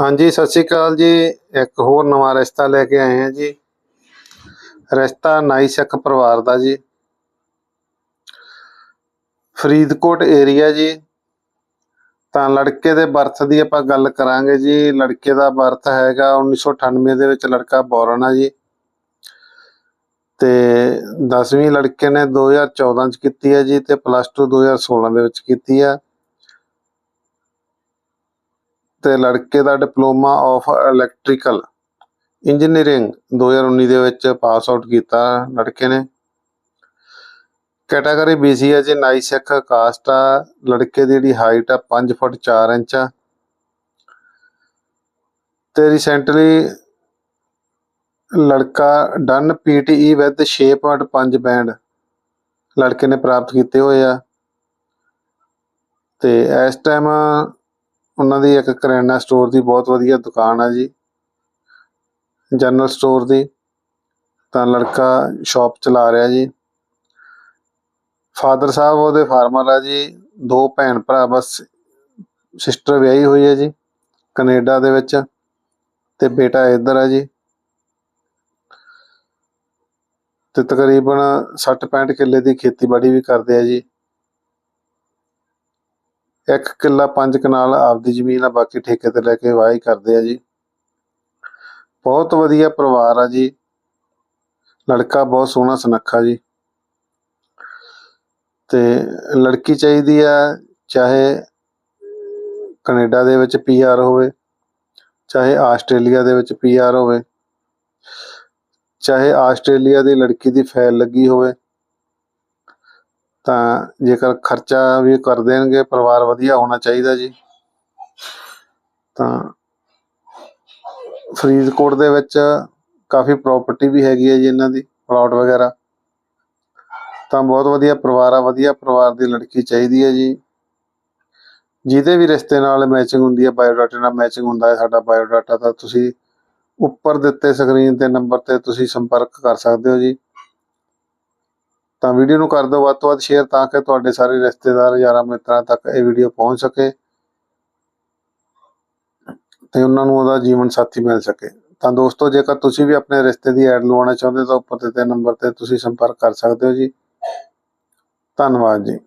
ਹਾਂਜੀ, ਸਤਿ ਸ਼੍ਰੀ ਅਕਾਲ ਜੀ। ਇੱਕ ਹੋਰ ਨਵਾਂ ਰਿਸ਼ਤਾ ਲੈ ਕੇ ਆਏ ਹਾਂ ਜੀ। ਰਿਸ਼ਤਾ ਨਾਈ ਪਰਿਵਾਰ ਦਾ ਜੀ। ਫਰੀਦਕੋਟ ਏਰੀਆ ਜੀ। ਤਾਂ ਲੜਕੇ ਦੇ ਬਰਥ ਦੀ ਆਪਾਂ ਗੱਲ ਕਰਾਂਗੇ ਜੀ। ਲੜਕੇ ਦਾ ਬਰਥ ਹੈਗਾ 1998 ਦੇ ਵਿੱਚ ਲੜਕਾ ਬੋਰਨ ਆ ਜੀ। ਤੇ 10ਵੀਂ ਲੜਕੇ ਨੇ 2014 ਚ ਕੀਤੀ ਹੈ ਜੀ ਤੇ ਪਲੱਸ 2 2016 ਦੇ ਵਿੱਚ ਕੀਤੀ ਆ। ਤੇ ਲੜਕੇ ਦਾ ਡਿਪਲੋਮਾ ਆਫ ਇਲੈਕਟ੍ਰੀਕਲ ਇੰਜੀਨੀਅਰਿੰਗ 2019 ਦੇ ਵਿੱਚ ਪਾਸ ਆਊਟ ਕੀਤਾ ਲੜਕੇ ਨੇ। ਕੈਟਾਗਰੀ BC ਹੈ ਜੀ, ਨਾਈ ਸਿੱਖ ਕਾਸਟ ਆ, ਲੜਕੇ ਦੀ ਜਿਹੜੀ ਹਾਈਟ ਆ 5 ਫੁੱਟ 4 ਇੰਚ ਆ। ਤੇ ਰੀਸੈਂਟਲੀ ਲੜਕਾ ਡਨ PTE ਵਿਦ 6.5 ਬੈਂਡ ਲੜਕੇ ਨੇ ਪ੍ਰਾਪਤ ਕੀਤੇ ਹੋਏ ਆ। ਤੇ ਇਸ ਟਾਈਮ ਉਹਨਾਂ ਦੀ ਇੱਕ ਕਰਿਆਨਾ ਸਟੋਰ ਦੀ ਬਹੁਤ ਵਧੀਆ ਦੁਕਾਨ ਆ ਜੀ। ਜਨਰਲ ਸਟੋਰ ਦੀ। ਤਾਂ ਲੜਕਾ ਸ਼ਾਪ ਚਲਾ ਰਿਹਾ ਜੀ। ਫਾਦਰ ਸਾਹਿਬ ਉਹਦੇ ਫਾਰਮਰ ਆ ਜੀ। ਦੋ ਭੈਣ ਭਰਾ ਬਸ ਸਿਸਟਰ ਵਿਆਹੀ ਹੋਈ ਹੈ ਜੀ, ਕੈਨੇਡਾ ਦੇ ਵਿੱਚ। ਤੇ ਬੇਟਾ ਇੱਧਰ ਆ ਜੀ। ਤੇ ਤਕਰੀਬਨ 60 65 ਕਿੱਲੇ ਦੀ ਖੇਤੀਬਾੜੀ ਵੀ ਕਰਦੇ ਆ ਜੀ। ਇੱਕ ਕਿੱਲਾ ਪੰਜ ਕਨਾਲ ਆਪਦੀ ਜ਼ਮੀਨ ਆ, ਬਾਕੀ ਠੇਕੇ ਤੇ ਲੈ ਕੇ ਵਾਹੀ ਕਰਦੇ ਆ ਜੀ। ਬਹੁਤ ਵਧੀਆ ਪਰਿਵਾਰ ਆ ਜੀ। ਲੜਕਾ ਬਹੁਤ ਸੋਹਣਾ ਸੁਨੱਖਾ ਜੀ। ਤੇ ਲੜਕੀ ਚਾਹੀਦੀ ਆ, ਚਾਹੇ ਕੈਨੇਡਾ ਦੇ ਵਿੱਚ ਪੀਆਰ ਹੋਵੇ, ਚਾਹੇ ਆਸਟ੍ਰੇਲੀਆ ਦੇ ਵਿੱਚ ਪੀਆਰ ਹੋਵੇ, ਚਾਹੇ ਆਸਟ੍ਰੇਲੀਆ ਦੀ ਲੜਕੀ ਦੀ ਫਾਈਲ ਲੱਗੀ ਹੋਵੇ ਤਾਂ ਜੇਕਰ ਖਰਚਾ ਵੀ ਕਰ ਦੇਣਗੇ, ਪਰਿਵਾਰ ਵਧੀਆ ਹੋਣਾ ਚਾਹੀਦਾ ਜੀ। ਤਾਂ ਫਰੀਦਕੋਟ ਦੇ ਵਿੱਚ ਕਾਫੀ ਪ੍ਰਾਪਰਟੀ ਵੀ ਹੈਗੀ ਹੈ ਜੀ ਇਹਨਾਂ ਦੀ ਪਲਾਟ ਵਗੈਰਾ। ਤਾਂ ਬਹੁਤ ਵਧੀਆ ਪਰਿਵਾਰ ਆ, ਵਧੀਆ ਪਰਿਵਾਰ ਦੀ ਲੜਕੀ ਚਾਹੀਦੀ ਹੈ ਜੀ। ਜਿਹਦੇ ਵੀ ਰਿਸ਼ਤੇ ਨਾਲ ਮੈਚਿੰਗ ਹੁੰਦੀ ਹੈ ਬਾਇਓਡਾਟਾ ਨਾਲ ਮੈਚਿੰਗ ਹੁੰਦਾ ਹੈ ਸਾਡਾ ਬਾਇਓਡਾਟਾ ਤਾਂ ਤੁਸੀਂ ਉੱਪਰ ਦਿੱਤੇ ਸਕਰੀਨ ਤੇ ਨੰਬਰ ਤੇ ਤੁਸੀਂ ਸੰਪਰਕ ਕਰ ਸਕਦੇ ਹੋ ਜੀ। ਤਾਂ ਵੀਡੀਓ ਨੂੰ ਕਰ ਦਿਓ ਵੱਧ ਤੋਂ ਵੱਧ ਸ਼ੇਅਰ ਤਾਂ ਕਿ ਤੁਹਾਡੇ ਸਾਰੇ ਰਿਸ਼ਤੇਦਾਰ ਯਾਰਾਂ ਮਿੱਤਰਾਂ ਤੱਕ ਇਹ ਵੀਡੀਓ ਪਹੁੰਚ ਸਕੇ ਤੇ ਉਹਨਾਂ ਨੂੰ ਉਹਦਾ ਜੀਵਨ ਸਾਥੀ ਮਿਲ ਸਕੇ। ਤਾਂ ਦੋਸਤੋ, ਜੇਕਰ ਤੁਸੀਂ ਵੀ ਆਪਣੇ ਰਿਸ਼ਤੇ ਦੀ ਐਡ ਲਵਾਉਣਾ ਚਾਹੁੰਦੇ ਤਾਂ ਉੱਪਰ ਦਿੱਤੇ ਨੰਬਰ ਤੇ ਤੁਸੀਂ ਸੰਪਰਕ ਕਰ ਸਕਦੇ ਹੋ ਜੀ। ਧੰਨਵਾਦ ਜੀ।